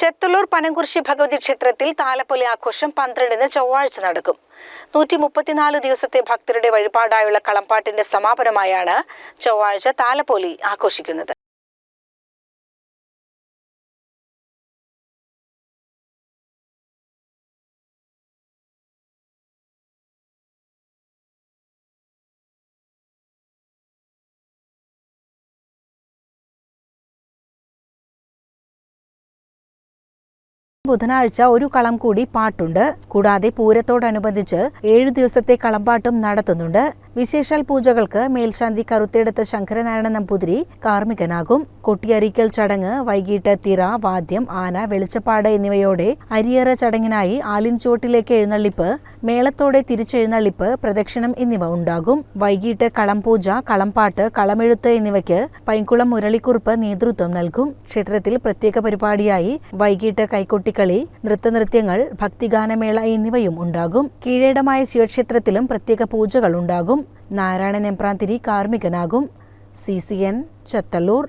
ചെത്തല്ലൂർ പനംകുരിശി ഭഗവതി ക്ഷേത്രത്തിൽ താലപ്പൊലി ആഘോഷം പന്ത്രണ്ടിന് ചൊവ്വാഴ്ച നടക്കും. നൂറ്റി മുപ്പത്തിനാല് ദിവസത്തെ ഭക്തരുടെ വഴിപാടായുള്ള കളംപാട്ടിന്റെ സമാപനമായാണ് ചൊവ്വാഴ്ച താലപ്പൊലി ആഘോഷിക്കുന്നത്. ബുധനാഴ്ച ഒരു കളം കൂടി പാട്ടുണ്ട്. കൂടാതെ പൂരത്തോടനുബന്ധിച്ച് ഏഴു ദിവസത്തെ കളംപാട്ടും നടത്തുന്നുണ്ട്. വിശേഷാൽ പൂജകൾക്ക് മേൽശാന്തി കറുത്തെടുത്ത ശങ്കരനാരായണ നമ്പൂതിരി കാർമ്മികനാകും. കൊട്ടിയരിക്കൽ ചടങ്ങ് വൈകിട്ട് തിറ വാദ്യം ആന വെളിച്ചപ്പാട് എന്നിവയോടെ അരിയറ ചടങ്ങിനായി ആലിൻചോട്ടിലേക്ക് എഴുന്നള്ളിപ്പ് മേളത്തോടെ തിരിച്ചെഴുന്നള്ളിപ്പ് പ്രദക്ഷിണം എന്നിവ ഉണ്ടാകും. വൈകിട്ട് കളംപൂജ കളംപാട്ട് കളമെഴുത്ത് എന്നിവയ്ക്ക് പൈങ്കുളം മുരളിക്കുറുപ്പ് നേതൃത്വം നൽകും. ക്ഷേത്രത്തിൽ പ്രത്യേക പരിപാടിയായി വൈകിട്ട് കൈക്കൊട്ടിക്കളി നൃത്തനൃത്യങ്ങൾ ഭക്തിഗാനമേള എന്നിവയും ഉണ്ടാകും. കീഴേടമായ ശിവക്ഷേത്രത്തിലും പ്രത്യേക പൂജകൾ ഉണ്ടാകും. Narayanan Embranthiri കാർമ്മികനാകും. C C N Chathallur.